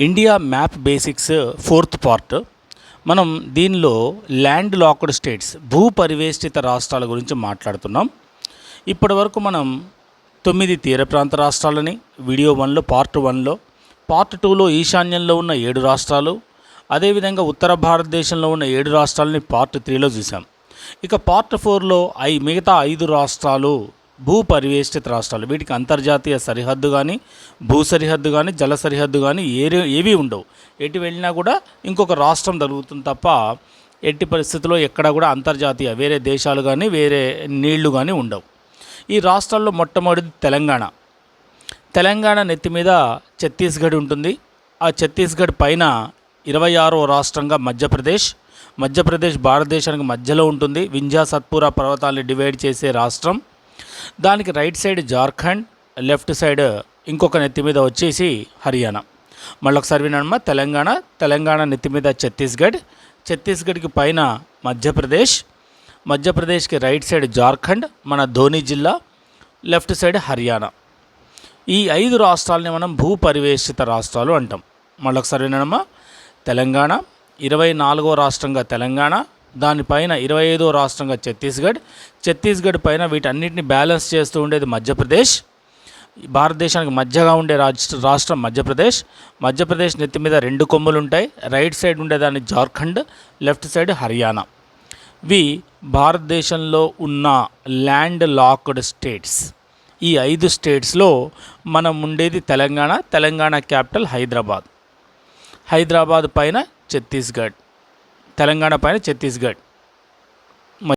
India map basics fourth part మనం దీనిలో land locked states భూ పరివేష్టిత రాష్ట్రాల గురించి మాట్లాడుతున్నాం. ఇప్పటి వరకు మనం తొమ్మిది తీర ప్రాంత రాష్ట్రాలని వీడియో వన్లో పార్ట్ వన్లో పార్ట్ టూలో ఈశాన్యంలో ఉన్న ఏడు రాష్ట్రాలు అదేవిధంగా ఉత్తర భారతదేశంలో ఉన్న ఏడు రాష్ట్రాలని పార్ట్ త్రీలో చూసాం ఇక పార్ట్ ఫోర్లో ఐ మిగతా ఐదు రాష్ట్రాలు భూ పరివేష్టిత రాష్ట్రాలు. వీటికి అంతర్జాతీయ సరిహద్దు కానీ భూ సరిహద్దు కానీ జల సరిహద్దు కానీ ఏ ఏవి ఉండవు. ఎటు వెళ్ళినా కూడా ఇంకొక రాష్ట్రం జరుగుతుంది తప్ప ఎట్టి పరిస్థితుల్లో ఎక్కడ కూడా అంతర్జాతీయ వేరే దేశాలు కానీ వేరే నీళ్ళు కానీ ఉండవు. ఈ రాష్ట్రాల్లో మొట్టమొదటిది తెలంగాణ. తెలంగాణ నెత్తి మీద ఛత్తీస్గఢ్ ఉంటుంది. ఆ ఛత్తీస్గఢ్ పైన ఇరవై ఆరో రాష్ట్రంగా మధ్యప్రదేశ్. మధ్యప్రదేశ్ భారతదేశానికి మధ్యలో ఉంటుంది. వింధ్యా సత్పురా పర్వతాన్ని డివైడ్ చేసే రాష్ట్రం. దానికి right side Jharkhand left side ఇంకొక నెత్తి మీద వచ్చేసి హర్యానా. మళ్ళొకసారి వినమ్మా తెలంగాణ తెలంగాణ నెత్తి మీద ఛత్తీస్గఢ్ ఛత్తీస్గఢ్కి పైన మధ్యప్రదేశ్ మధ్యప్రదేశ్కి రైట్ సైడ్ జార్ఖండ్ మన ధోని జిల్లా లెఫ్ట్ సైడ్ హర్యానా. ఈ ఐదు రాష్ట్రాలని మనం భూ పరివేషిత రాష్ట్రాలు అంటాం. మళ్ళొకసారి వినమ్మా తెలంగాణ ఇరవై నాలుగో రాష్ట్రంగా తెలంగాణ దానిపైన ఇరవై ఐదో రాష్ట్రంగా ఛత్తీస్గఢ్. ఛత్తీస్గఢ్ పైన వీటన్నిటిని బ్యాలెన్స్ చేస్తూ ఉండేది మధ్యప్రదేశ్. భారతదేశానికి మధ్యగా ఉండే రాష్ట్ర రాష్ట్రం మధ్యప్రదేశ్. మధ్యప్రదేశ్ నెత్తి మీద రెండు కొమ్ములు ఉంటాయి రైట్ సైడ్ ఉండేదాన్ని జార్ఖండ్ లెఫ్ట్ సైడ్ హర్యానా. వి భారతదేశంలో ఉన్న ల్యాండ్ లాక్డ్ స్టేట్స్. ఈ ఐదు స్టేట్స్లో మనం ఉండేది తెలంగాణ తెలంగాణ క్యాపిటల్ హైదరాబాద్. హైదరాబాద్ పైన ఛత్తీస్గఢ్. తెలంగాణ పైన ఛత్తీస్గఢ్.